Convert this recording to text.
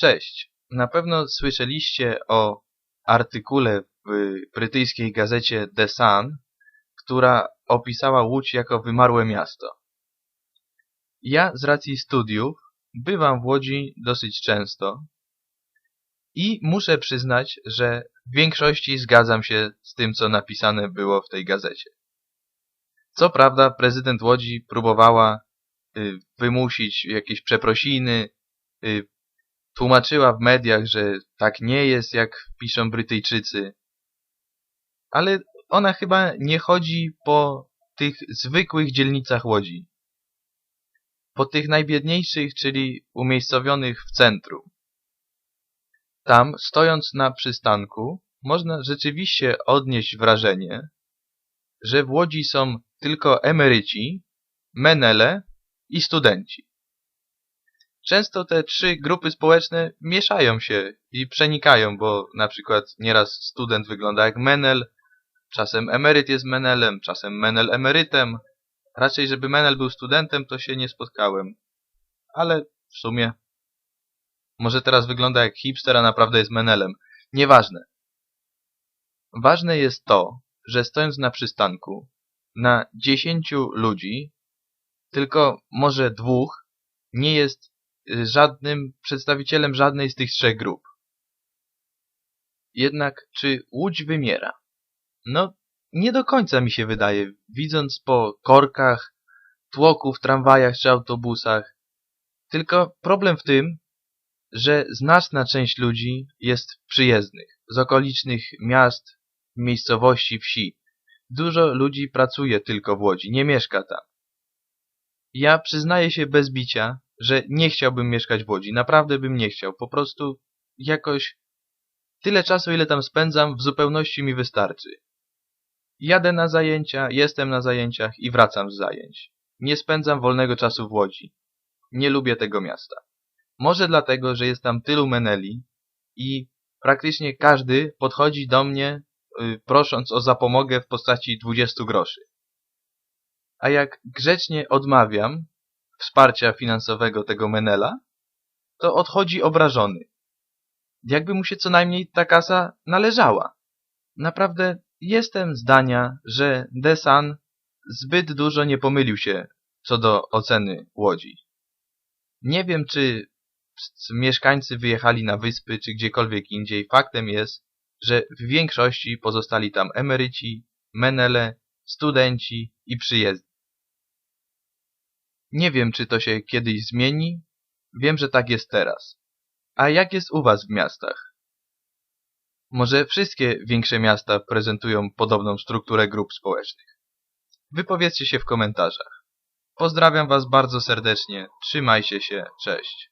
Cześć. Na pewno słyszeliście o artykule w brytyjskiej gazecie The Sun, która opisała Łódź jako wymarłe miasto. Ja z racji studiów bywam w Łodzi dosyć często i muszę przyznać, że w większości zgadzam się z tym, co napisane było w tej gazecie. Co prawda prezydent Łodzi próbowała y, wymusić jakieś przeprosiny, y, tłumaczyła w mediach, że tak nie jest, jak piszą Brytyjczycy. Ale ona chyba nie chodzi po tych zwykłych dzielnicach Łodzi. Po tych najbiedniejszych, czyli umiejscowionych w centrum. Tam, stojąc na przystanku, można rzeczywiście odnieść wrażenie, że w Łodzi są tylko emeryci, menele i studenci. Często te trzy grupy społeczne mieszają się i przenikają, bo na przykład nieraz student wygląda jak menel, czasem emeryt jest menelem, czasem menel emerytem. Raczej, żeby menel był studentem, to się nie spotkałem. Ale w sumie może teraz wygląda jak hipster, a naprawdę jest menelem. Nieważne. Ważne jest to, że stojąc na przystanku, na dziesięciu ludzi, tylko może dwóch nie jest żadnym przedstawicielem żadnej z tych trzech grup. Jednak czy Łódź wymiera? No, nie do końca mi się wydaje, widząc po korkach, tłoku w tramwajach czy autobusach. Tylko problem w tym, że znaczna część ludzi jest przyjezdnych, z okolicznych miast, miejscowości, wsi. Dużo ludzi pracuje tylko w Łodzi, nie mieszka tam. Ja przyznaję się bez bicia, że nie chciałbym mieszkać w Łodzi. Naprawdę bym nie chciał. Po prostu jakoś tyle czasu, ile tam spędzam, w zupełności mi wystarczy. Jadę na zajęcia, jestem na zajęciach i wracam z zajęć. Nie spędzam wolnego czasu w Łodzi. Nie lubię tego miasta. Może dlatego, że jest tam tylu meneli i praktycznie każdy podchodzi do mnie yy, prosząc o zapomogę w postaci 20 groszy. A jak grzecznie odmawiam, wsparcia finansowego tego Menela, to odchodzi obrażony. Jakby mu się co najmniej ta kasa należała. Naprawdę jestem zdania, że Desan zbyt dużo nie pomylił się co do oceny Łodzi. Nie wiem, czy mieszkańcy wyjechali na wyspy, czy gdziekolwiek indziej. Faktem jest, że w większości pozostali tam emeryci, menele, studenci i przyjezdni. Nie wiem, czy to się kiedyś zmieni. Wiem, że tak jest teraz. A jak jest u was w miastach? Może wszystkie większe miasta prezentują podobną strukturę grup społecznych? Wypowiedzcie się w komentarzach. Pozdrawiam was bardzo serdecznie. Trzymajcie się. Cześć.